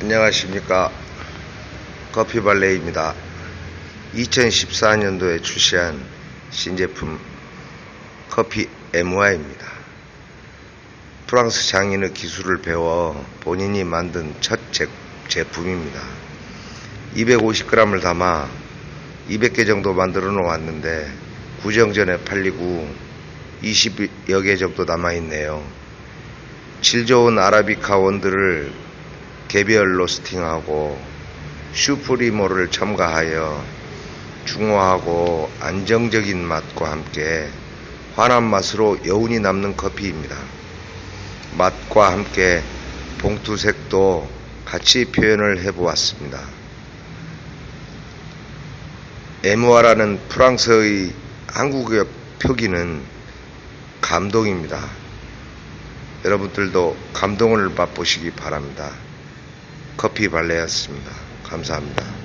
안녕하십니까. 커피발레입니다. 2014년도에 출시한 신제품 커피 MY입니다. 프랑스 장인의 기술을 배워 본인이 만든 첫 제, 제품입니다. 250g을 담아 200개 정도 만들어 놓았는데 구정전에 팔리고 20여 개 정도 남아 있네요. 질 좋은 아라비카 원들을 개별 로스팅하고 슈프리모를 첨가하여 중후하고 안정적인 맛과 함께 환한 맛으로 여운이 남는 커피입니다. 맛과 함께 봉투색도 같이 표현을 해보았습니다. 에무아라는 프랑스의 한국어 표기는 감동입니다. 여러분들도 감동을 맛보시기 바랍니다. 커피 발레였습니다. 감사합니다.